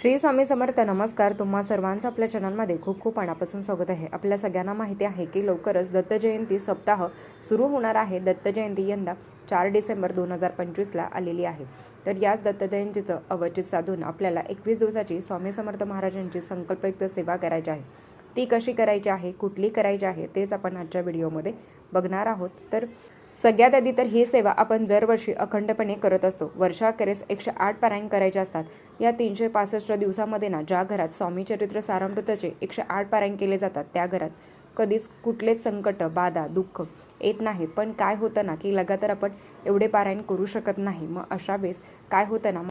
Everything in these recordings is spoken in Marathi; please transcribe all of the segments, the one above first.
श्री स्वामी समर्थ नमस्कार. तुम्हा सर्वांचं आपल्या चॅनलमध्ये खूप खूप मनापासून स्वागत आहे. आपल्या सगळ्यांना माहिती आहे की लवकरच दत्त जयंती सप्ताह सुरू होणार आहे. दत्त जयंती यंदा चार डिसेंबर दोन हजार पंचवीसला आलेली आहे. तर याच दत्त जयंतीचं अवचित साधून आपल्याला एकवीस दिवसाची स्वामी समर्थ महाराजांची संकल्पयुक्त सेवा करायची आहे. ती कशी करायची आहे? कुठली करायची आहे? तेच आपण आजच्या व्हिडिओमध्ये बघणार आहोत. तर सगळ्यात आधी तर ही सेवा आपण दरवर्षी अखंडपणे करत असतो. वर्षाखेरीस एकशे आठ पारायण करायचे असतात. या तीनशे पासष्ट दिवसामध्ये ना ज्या घरात स्वामी चरित्र सारामृताचे एकशे आठ पारायण केले जातात त्या घरात कधीच कुठलेच संकट बाधा दुःख येत नाही. पण काय होतं ना की लगातार आपण एवढे पारायण करू शकत नाही. मग अशा वेळेस काय होतं ना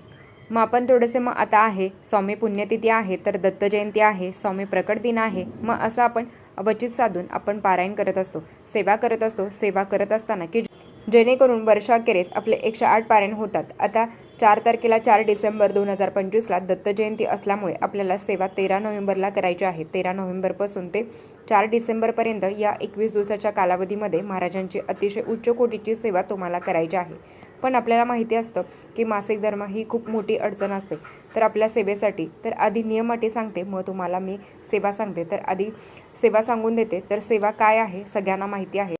मग आपण थोडेसे मग आता आहे. स्वामी पुण्यतिथी आहे तर दत्त जयंती आहे स्वामी प्रकट दिन आहे. मग असं आपण अवचित साधून आपण पारायण करत असतो. सेवा करत असतो. सेवा करत असताना की जेणेकरून वर्षाखेरीस आपले एकशे आठ पारायण होतात. आता चार तारखेला चार डिसेंबर दोन हजार पंचवीसला दत्त जयंती असल्यामुळे आपल्याला सेवा तेरा नोव्हेंबरला करायची आहे. तेरा नोव्हेंबरपासून ते चार डिसेंबरपर्यंत या एकवीस दिवसाच्या कालावधीमध्ये महाराजांची अतिशय उच्च कोटीची सेवा तुम्हाला करायची आहे. पण आपल्याला माहिती असतं की मासिक धर्म ही खूप मोठी अडचण असते. तर आपल्या सेवेसाठी तर आधी नियमाटी सांगते मग तुम्हाला मी सेवा सांगते. तर आधी सेवा सांगून देते. तर सेवा काय आहे? सगळ्यांना माहिती आहे.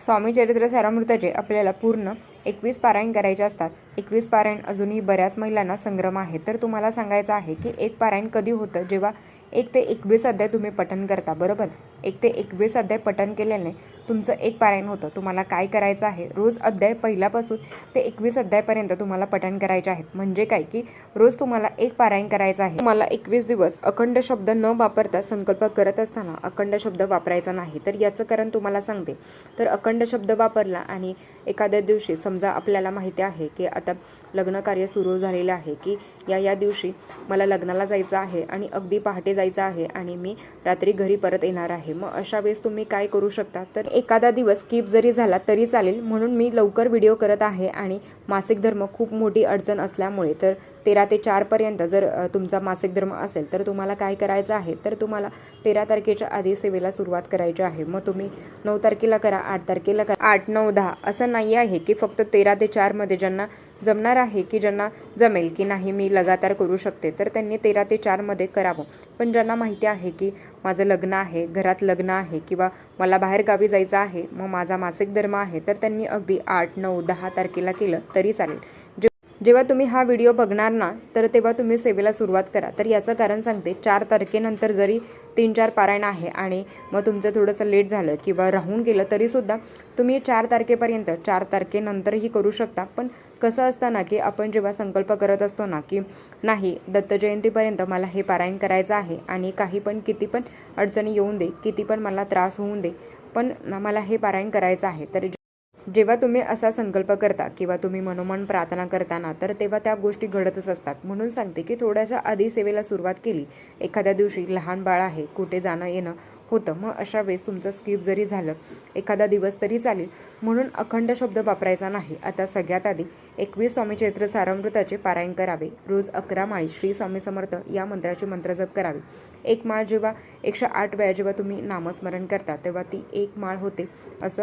स्वामी चरित्र सारामृताचे आपल्याला पूर्ण एकवीस पारायण करायचे असतात. एकवीस पारायण अजूनही बऱ्याच महिलांना संग्रम आहे. तर तुम्हाला सांगायचं आहे की एक पारायण कधी होतं? जेव्हा एक ते एकवीस अध्याय तुम्ही पठण करता बरोबर? एक ते एकवीस अध्याय पठन केल्याने तुमचं एक पारायण होतं. तुम्हाला काय करायचं आहे? रोज अध्याय पहिल्यापासून ते एकवीस अध्यायपर्यंत तुम्हाला पठण करायचे आहेत. म्हणजे काय? की रोज तुम्हाला एक पारायण करायचं आहे. तुम्हाला एकवीस दिवस अखंड शब्द न वापरता संकल्प करत असताना अखंड शब्द वापरायचा नाही. तर याचं कारण तुम्हाला सांगते. तर अखंड शब्द वापरला आणि एखाद्या दिवशी समजा आपल्याला माहिती आहे की आता लग्न कार्य सुरू झालेलं आहे की या या दिवशी मला लग्नाला जायचं आहे आणि अगदी पहाटे जायचं आहे आणि मी रात्री घरी परत येणार आहे. मग अशा वेळेस तुम्ही काय करू शकता? तर एखादा दिवस स्किप जरी झाला तरी चालेल. म्हणून मी लवकर व्हिडिओ करत आहे आणि मासिक धर्म खूप मोठी अडचण असल्यामुळे तर तेरा ते चारपर्यंत जर तुमचा मासिक धर्म असेल तर तुम्हाला काय करायचं आहे? तर तुम्हाला तेरा तारखेच्या आधी सेवेला सुरुवात करायची आहे. मग तुम्ही नऊ तारखेला करा आठ तारखेला करा. आठ नऊ दहा असं नाही आहे की फक्त तेरा ते चारमध्ये ज्यांना जमणार आहे की ज्यांना जमेल की नाही मी लगातार करू शकते तर त्यांनी तेरा ते चारमध्ये करावं. पण ज्यांना माहिती आहे की माझं लग्न आहे घरात लग्न आहे किंवा मला बाहेर गावी जायचं आहे मग माझा मासिक धर्म आहे तर त्यांनी अगदी आठ नऊ दहा तारखेला केलं तरी चालेल. जे जेव्हा तुम्ही हा व्हिडिओ बघणार ना तर तेव्हा तुम्ही सेवेला सुरुवात करा. तर याचं कारण सांगते चार तारखेनंतर जरी तीन चार पारायण आहे आणि मग तुमचं थोडंसं लेट झालं किंवा राहून गेलं तरीसुद्धा तुम्ही चार तारखेपर्यंत चार तारखेनंतरही करू शकता. पण कसं असतं ना की आपण जेव्हा संकल्प करत असतो ना की नाही दत्त जयंतीपर्यंत मला हे पारायण करायचं आहे आणि काही पण किती पण अडचणी येऊन दे किती पण मला त्रास होऊन दे पण मला हे पारायण करायचं आहे. तर जेव्हा तुम्ही असा संकल्प करता किंवा तुम्ही मनोमन प्रार्थना करताना तर तेव्हा त्या गोष्टी घडतच असतात. म्हणून सांगते की थोड्याशा आधी सेवेला सुरुवात केली. एखाद्या दिवशी लहान बाळ आहे कुठे जाणं येणं होतं. मग अशा वेळेस तुमचं स्किप जरी झालं एखादा दिवस तरी चालेल. म्हणून अखंड शब्द वापरायचा नाही. आता सगळ्यात आधी एकवीस स्वामी चैत्र सारामृताचे पारायण करावे. रोज अकरा माळी श्री स्वामी समर्थ या मंत्राचे मंत्रजप करावे. एक माळ जेव्हा एकशे आठ वेळा जेव्हा तुम्ही नामस्मरण करता तेव्हा ती एक माळ होते असं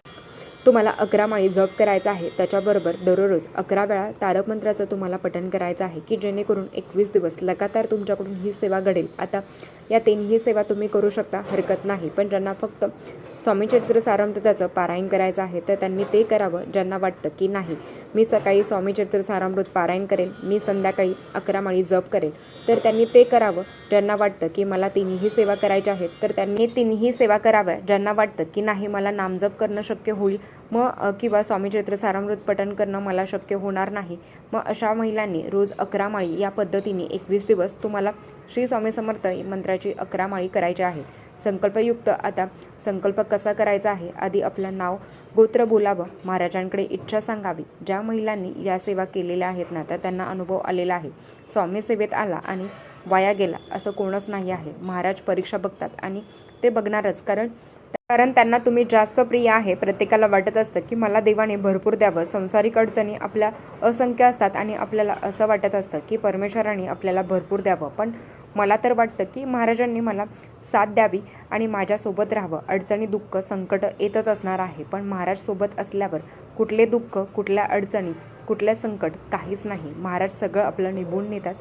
तुम्हाला अकरा माळी जप करायचा आहे त्याच्याबरोबर दररोज अकरा वेळा तारकमंत्राचं तुम्हाला पठण करायचं आहे की जेणेकरून एकवीस दिवस लगातार तुमच्याकडून ही सेवा घडेल. आता या तिन्ही सेवा तुम्ही करू शकता हरकत नाही. पण ज्यांना फक्त स्वामी चरित्र सारामृताचं पारायण करायचं आहे तर त्यांनी ते करावं ज्यांना वाटतं की नाही. मी सकाळी स्वामी चरित्र सारामृत पारायण करेन मी संध्याकाळी अकरा माळी जप करेन. तर त्यांनी ते करावं ज्यांना वाटतं की मला तिन्ही सेवा करायच्या आहेत तर त्यांनी तिन्ही सेवा कराव्या ज्यांना वाटतं की नाही मला नामजप करणं शक्य होईल मग किंवा स्वामीचरित्र सारामृत पठण करणं मला शक्य होणार नाही. मग अशा महिलांनी रोज अकरा माळी या पद्धतीने एकवीस दिवस तुम्हाला श्री स्वामी समर्थ मंत्राची अकरा माळी करायची आहे. संकल्पयुक्त आता संकल्प कसा करायचा आहे? आधी आपलं नाव गोत्र बोलावं. महाराजांकडे इच्छा सांगावी. ज्या महिलांनी या सेवा केलेल्या आहेत ना तर त्यांना अनुभव आलेला आहे. स्वामी सेवेत आला आणि वाया गेला असं कोणच नाही आहे. महाराज परीक्षा बघतात आणि ते बघणारच. कारण कारण त्यांना तुम्ही जास्त प्रिय आहे. प्रत्येकाला वाटत असतं की मला देवाने भरपूर द्यावं. संसारिक अडचणी आपल्या असंख्य असतात आणि आपल्याला असं वाटत असतं की परमेश्वराने आपल्याला भरपूर द्यावं. पण मला तर वाटतं की महाराजांनी मला साथ द्यावी आणि माझ्यासोबत राहावं. अडचणी दुःख संकट येतच असणार आहे. पण महाराज सोबत असल्यावर कुठले दुःख कुठल्या अडचणी कुठल्या संकट काहीच नाही. महाराज सगळं आपलं निभून नेतात.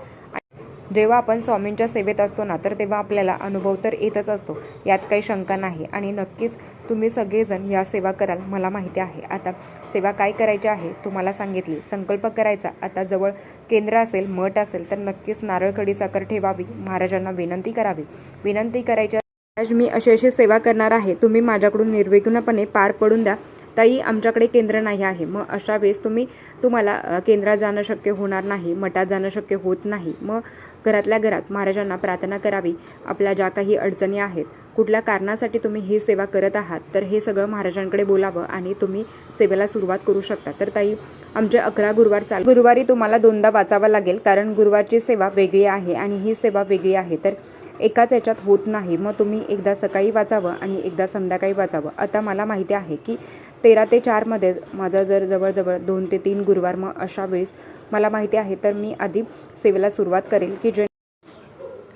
जेव्हा आपण स्वामींच्या सेवेत असतो ना तर तेव्हा आपल्याला अनुभव तर येतच असतो. यात काही शंका नाही. आणि नक्कीच तुम्ही सगळेजण या सेवा कराल मला माहिती आहे. आता सेवा काय करायची आहे तुम्हाला सांगितली. संकल्प करायचा. आता जवळ केंद्र असेल मठ असेल तर नक्कीच नारळखडी साखर ठेवावी. महाराजांना विनंती करावी. विनंती करायची महाराज मी अशी अशी सेवा करणार आहे. तुम्ही माझ्याकडून निर्विघ्नपणे पार पडून द्या. ताई आमच्याकडे केंद्र नाही आहे. मग अशा वेळेस तुम्ही तुम्हाला केंद्रात जाणं शक्य होणार नाही मठात जाणं शक्य होत नाही. मग घरातल्या घरात महाराजांना प्रार्थना करावी. आपल्या ज्या काही अडचणी आहेत कुठल्या कारणासाठी तुम्ही ही सेवा करत आहात तर हे सगळं महाराजांकडे बोलावं आणि तुम्ही सेवेला सुरुवात करू शकता. तर ताई आमचे अकरा गुरुवार चाल. गुरुवारी तुम्हाला दोनदा वाचावं लागेल कारण गुरुवारची सेवा वेगळी आहे आणि ही सेवा वेगळी आहे. तर एकाच याच्यात होत नाही. मग तुम्ही एकदा सकाळी वाचावं आणि एकदा संध्याकाळी वाचावं. आता मला माहिती आहे की तेरा ते चारमध्ये माझं जर जवळजवळ दोन ते तीन गुरुवार मग अशा वेळेस मला माहिती आहे तर मी आधी सेवेला सुरुवात करेल की जे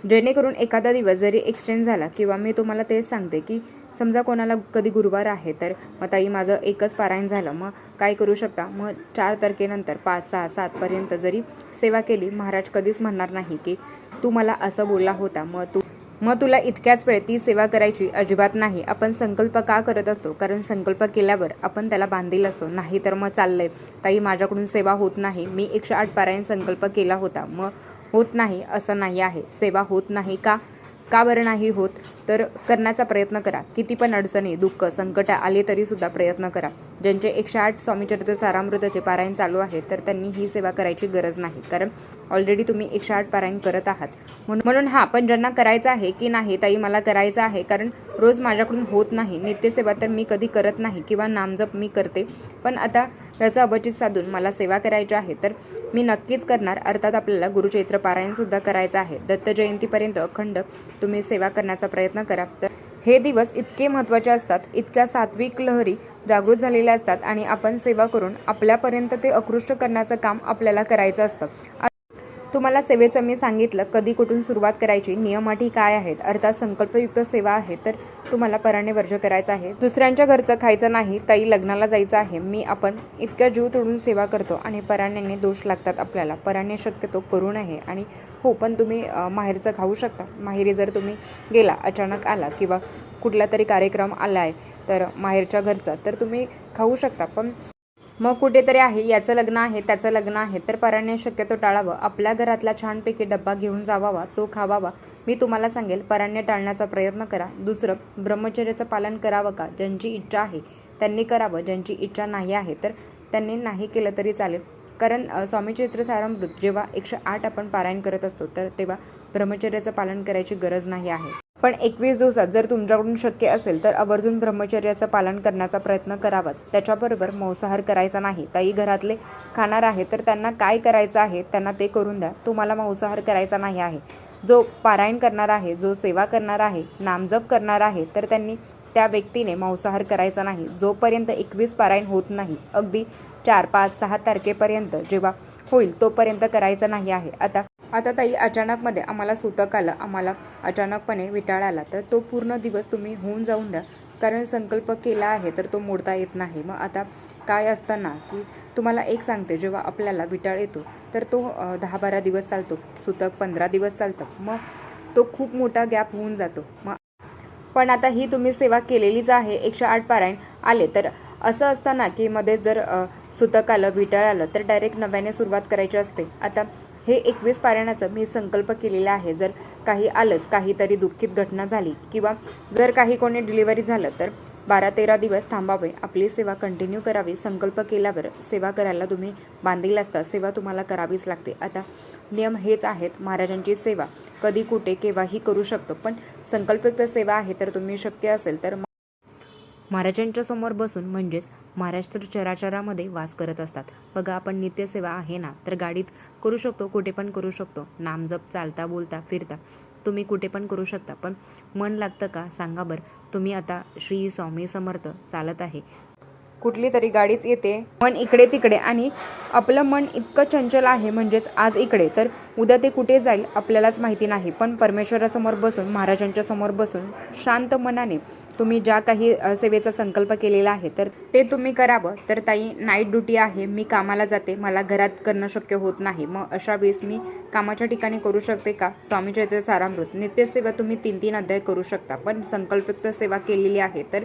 जेणेकरून एखादा दिवस जरी एक्सटेंड झाला किंवा मी तुम्हाला तेच सांगते की समजा कोणाला कधी गुरुवार आहे तर मग ताई माझं एकच पारायण झालं. मग काय करू शकता? मग चार तारखेनंतर पाच सहा सातपर्यंत जरी सेवा केली महाराज कधीच म्हणणार नाही की तू मला असं बोलला होता. मग तू मग तुला इतक्याच वेळ ती सेवा करायची अजिबात नाही. आपण संकल्प का करत असतो? कारण संकल्प केल्यावर आपण त्याला बांधील असतो. नाही तर मग चाललंय. ताई माझ्याकडून सेवा होत नाही. मी एकशे आठ पारायण संकल्प केला होता. मग होत नाही असं नाही आहे. सेवा होत नाही का? का बरं नाही होत? तर करण्याचा प्रयत्न करा. किती पण अडचणी दुःख संकट आले तरी सुद्धा प्रयत्न करा. ज्यांचे एकशे आठ स्वामीचरित्र सारामृताचे पारायण चालू आहे तर त्यांनी ही सेवा करायची गरज नाही. कारण ऑलरेडी तुम्ही एकशे आठ पारायण करत आहात. म्हणून म्हणून हा पण ज्यांना करायचं आहे की नाही ताई मला करायचं आहे. कारण रोज माझ्याकडून होत नाही. नित्यसेवा तर मी कधी करत नाही किंवा नामजप मी करते. पण आता त्याचं अबचित साधून मला सेवा करायची आहे तर मी नक्कीच करणार. अर्थात आपल्याला गुरुचैत्र पारायण सुद्धा करायचं आहे. दत्त जयंतीपर्यंत अखंड तुम्ही सेवा करण्याचा प्रयत्न करा. तर हे दिवस इतके महत्त्वाचे असतात इतक्या सात्विक लहरी जागृत झालेल्या असतात आणि आपण सेवा करून आपल्यापर्यंत ते अकृष्ट करण्याचं काम आपल्याला करायचं असतं. तुम्हाला सेवेचं मी सांगितलं कधी कुठून सुरुवात करायची नियम अटी काय आहेत अर्थात संकल्पयुक्त सेवा आहे तर तुम्हाला पराने वर्ज करायचं आहे. दुसऱ्यांच्या घरचं खायचं नाही ताई लग्नाला जायचं आहे मी आपण इतक्या जीव तोडून सेवा करतो आणि पराण्याने दोष लागतात आपल्याला. पराणे शक्यतो करू नये आणि हो पण तुम्ही माहेरचं खाऊ शकता. माहेरी जर तुम्ही गेला अचानक आला किंवा कुठला तरी कार्यक्रम आला आहे तर माहेरच्या घरचा तर तुम्ही खाऊ शकता. पण मग कुठेतरी आहे याचं लग्न आहे त्याचं लग्न आहे. तर पराने शक्यतो टाळावं. आपल्या घरातला छानपैकी डब्बा घेऊन जावावा तो खावावा. मी तुम्हाला सांगेल पराण्य टाळण्याचा प्रयत्न करा. दुसरं ब्रह्मचर्याचं पालन करावं का? ज्यांची इच्छा आहे त्यांनी करावं. ज्यांची इच्छा नाही आहे तर त्यांनी नाही केलं तरी चालेल. कारण स्वामी सारामृत जेव्हा एकशे आठ आपण पारायण करत असतो तर तेव्हा ब्रह्मचर्याचं पालन करायची गरज नाही आहे. पण एकवीस दिवसात जर तुमच्याकडून शक्य असेल तर आवर्जून ब्रह्मचर्याचं पालन करण्याचा प्रयत्न करावाच. त्याच्याबरोबर मांसाहार करायचा नाही. ताई घरातले खाणार आहे तर त्यांना काय करायचं आहे त्यांना ते करून द्या. तुम्हाला मांसाहार करायचा नाही आहे. जो पारायण करणार आहे जो सेवा करणार आहे नामजप करणार आहे तर त्यांनी त्या व्यक्तीने मांसाहार करायचा नाही. जोपर्यंत एकवीस पारायण होत नाही अगदी चार पाच सहा तारखेपर्यंत जेव्हा होईल तोपर्यंत करायचं नाही आहे. आता आता ताई अचानकमध्ये आम्हाला सुतक आलं. आम्हाला अचानकपणे विटाळ आला. तर तो पूर्ण दिवस तुम्ही होऊन जाऊन द्या. कारण संकल्प केला आहे तर तो मोडता येत नाही. मग आता काय असताना की तुम्हाला एक सांगते. जेव्हा आपल्याला विटाळ येतो तर तो दहा बारा दिवस चालतो. सुतक पंधरा दिवस चालतं. मग तो खूप मोठा गॅप होऊन जातो. मग पण आता ही तुम्ही सेवा केलेलीच आहे. एकशे आठ पारायण आले. तर असं असताना की मध्ये जर सुतक आलं विटाळ आलं तर डायरेक्ट नव्याने सुरुवात करायची असते. आता हे एकवीस पारायणाचं मी संकल्प केलेला आहे. जर काही आलंच काहीतरी दुःखित घटना झाली किंवा जर काही कोणी डिलिव्हरी झालं तर बारा तेरा दिवस थांबावे. आपली सेवा कंटिन्यू करावी. संकल्प केल्यावर सेवा करायला तुम्ही बांधील असता. सेवा तुम्हाला करावीच लागते. आता नियम हेच आहेत. महाराजांची सेवा. कधी कुठे केव्हाही करू शकतो. पण संकल्पयुक्त सेवा आहे तर तुम्ही शक्य असेल तर महाराजांच्या समोर बसून म्हणजेच महाराष्ट्र चराचरामध्ये वास करत असतात. बघा आपण नित्यसेवा आहे ना? तर गाडीत करू शकतो कुठे पण करू शकतो. नामजप चालता बोलता फिरता. तुम्ही कुठे पण करू शकता. पण मन लागतं का? सांगा बरं. तुम्ही आता श्री स्वामी समर्थ चालत आहे. कुठली तरी गाडीच येते. मन इकडे तिकडे आणि आपलं मन इतकं चंचल आहे म्हणजेच आज इकडे. तर उद्या ते कुठे जाईल आपल्यालाच माहिती नाही. पण परमेश्वरासमोर बसून महाराजांच्या समोर बसून शांत मनाने तुम्ही ज्या काही सेवेचा संकल्प केलेला आहे तर ते तुम्ही करावं. तर ताई नाईट ड्युटी आहे मी कामाला जाते मला घरात करणं शक्य होत नाही. मग अशा वेळेस मी कामाच्या ठिकाणी करू शकते का? स्वामी चैत्र सारामृत. नित्यसेवा तुम्ही तीन तीन अध्याय करू शकता पण संकल्पित सेवा केलेली आहे तर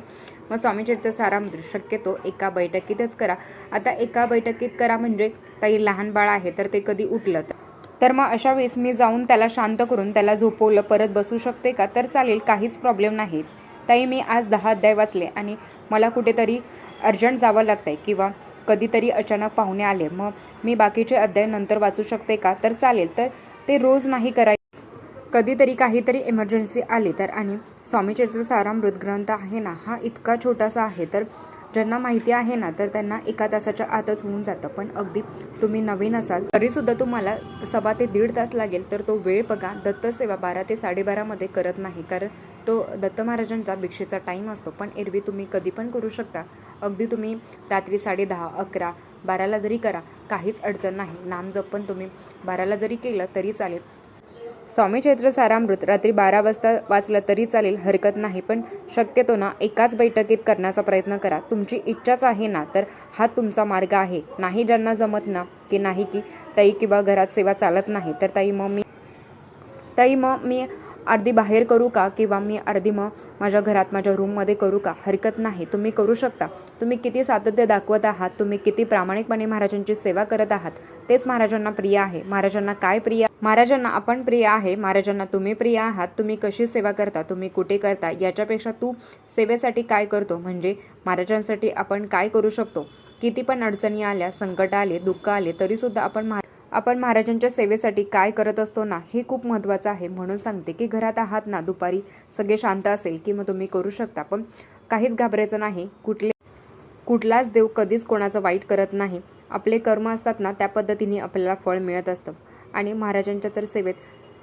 मग स्वामी चरित्र सारामृत शक्यतो एका बैठकीतच करा. आता एका बैठकीत करा म्हणजे ताई लहान बाळ आहे तर ते कधी उठलं तर. तर मग अशा वेळेस मी जाऊन त्याला शांत करून त्याला झोपवलं परत बसू शकते का? तर चालेल काहीच प्रॉब्लेम नाही. ताई मी आज दहा अध्याय वाचले आणि मला कुठेतरी अर्जंट जावं लागतं आहे किंवा कधीतरी अचानक पाहुणे आले. मग मी बाकीचे अध्याय नंतर वाचू शकते का? तर चालेल. तर ते रोज नाही करायचे कधीतरी काहीतरी इमर्जन्सी आली तर आणि स्वामीचरित्र सारामृत ग्रंथ आहे ना हा इतका छोटासा आहे तर ज्यांना माहिती आहे ना तर त्यांना एका तासाच्या आतच होऊन जातं. पण अगदी तुम्ही नवीन असाल तरीसुद्धा तुम्हाला सव्वा ते दीड तास लागेल तर तो वेळ बघा. दत्तसेवा बारा ते साडेबारामध्ये करत नाही. कारण तो दत्त महाराजांचा भिक्षेचा टाईम असतो. पण एरवी तुम्ही कधी पण करू शकता. अगदी तुम्ही रात्री साडेदहा अकरा बाराला जरी करा काहीच अडचण नाही. नामजप पण तुम्ही बाराला जरी केलं तरी चालेल. स्वामी चैत्र सारामृत रात्री बारा वाजता वाचलं तरी चालेल हरकत नाही. पण शक्यतो ना एकाच बैठकीत करण्याचा प्रयत्न करा. तुमची इच्छाच आहे ना तर हा तुमचा मार्ग आहे. नाही ज्यांना जमत ना की नाही की ताई किंवा घरात सेवा चालत नाही. तर ताई मग मी ताई मग मी अर्धी बाहेर करू का किंवा मी अर्धी मग माझ्या घरात माझ्या रूममध्ये करू का? हरकत नाही. तुम्ही करू शकता. तुम्ही किती सातत्य दाखवत आहात तुम्ही किती प्रामाणिकपणे महाराजांची सेवा करत आहात तेच महाराजांना प्रिय आहे. महाराजांना काय प्रिय? महाराजांना आपण प्रिय आहे. महाराजांना तुम्ही प्रिय आहात. तुम्ही कशी सेवा करता? तुम्ही कुठे करता? याच्यापेक्षा तू सेवेसाठी काय करतो? म्हणजे महाराजांसाठी आपण काय करू शकतो? किती पण अडचणी आल्या संकट आले दुःख आले तरीसुद्धा आपण महा आपण महाराजांच्या सेवेसाठी काय करत असतो ना हे खूप महत्त्वाचं आहे. म्हणून सांगते की घरात आहात ना दुपारी सगळे शांत असेल की मग तुम्ही करू शकता. पण काहीच घाबरायचं नाही. कुठले कुठलाच देव कधीच कोणाचं वाईट करत नाही. आपले कर्म असतात ना त्या पद्धतीने आपल्याला फळ मिळत असतं. आणि महाराजांच्या तर सेवेत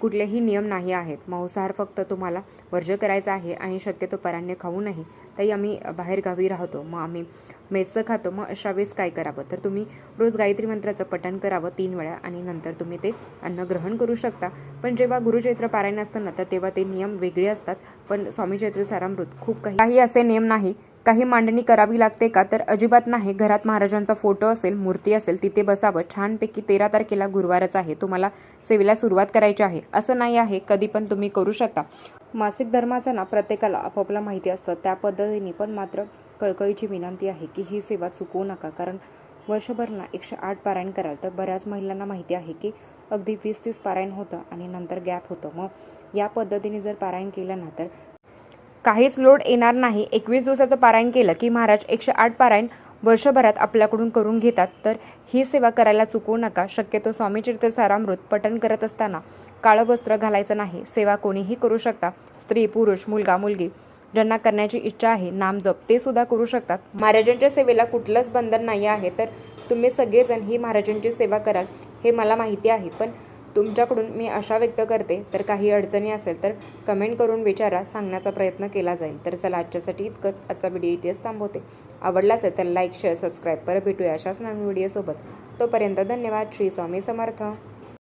कुठलेही नियम नाही आहेत. मांसाहार फक्त तुम्हाला वर्ज करायचा आहे आणि शक्यतो पराण्य खाऊ नाही ताई आम्ही बाहेरगावी राहतो. मग आम्ही मेसचं खातो. मग अशा वेळेस काय करावं? तर तुम्ही रोज गायत्री मंत्राचं पठण करावं तीन वेळा आणि नंतर तुम्ही ते अन्न ग्रहण करू शकता. पण जेव्हा गुरुचैत्र पारायण असतं ना तर तेव्हा ते नियम वेगळे असतात. पण स्वामी चैत्र सारामृत खूप काही काही असे नियम नाही. काही मांडणी करावी लागते का? तर अजिबात नाही. घरात महाराजांचा फोटो असेल मूर्ती असेल तिथे बसावं. छानपैकी तेरा तारखेला गुरुवारच आहे. तुम्हाला सेवेला सुरुवात करायची आहे. असं नाही आहे. कधी पण तुम्ही करू शकता. मासिक धर्माचं ना प्रत्येकाला आपापला माहिती असतं. त्या पद्धतीने पण मात्र कळकळीची विनंती आहे की ही सेवा चुकवू नका कारण वर्षभर ना एकशे आठ पारायण कराल तर बऱ्याच महिलांना माहिती आहे की अगदी वीस तीस पारायण होतं आणि नंतर गॅप होतं. मग या पद्धतीने जर पारायण केलं ना तर काहीच लोड येणार नाही. एकवीस दिवसाचं पारायण केलं की महाराज एकशे आठ पारायण वर्षभरात आपल्याकडून करून घेतात तर ही सेवा करायला चुकवू नका. शक्यतो स्वामीचरित्र सारामृत पठण करत असताना काळं वस्त्र घालायचं नाही. सेवा कोणीही करू शकता. स्त्री पुरुष मुलगा मुलगी. ज्यांना करण्याची इच्छा आहे नामजप ते सुद्धा करू शकतात. महाराजांच्या सेवेला कुठलंच बंधन नाही आहे तर तुम्ही सगळेजण ही महाराजांची सेवा कराल हे मला माहिती आहे. पण तुमच्याकडून मी आशा व्यक्त करते तर काही अडचणी असेल तर कमेंट करून विचारा सांगण्याचा प्रयत्न केला जाईल. तर चला आजच्यासाठी इतकंच. आजचा व्हिडिओ इथेच थांबवते. आवडला असेल तर लाईक शेअर सबस्क्राईब परत भेटूया अशाच नवीन व्हिडिओसोबत. तोपर्यंत धन्यवाद. श्री स्वामी समर्थ.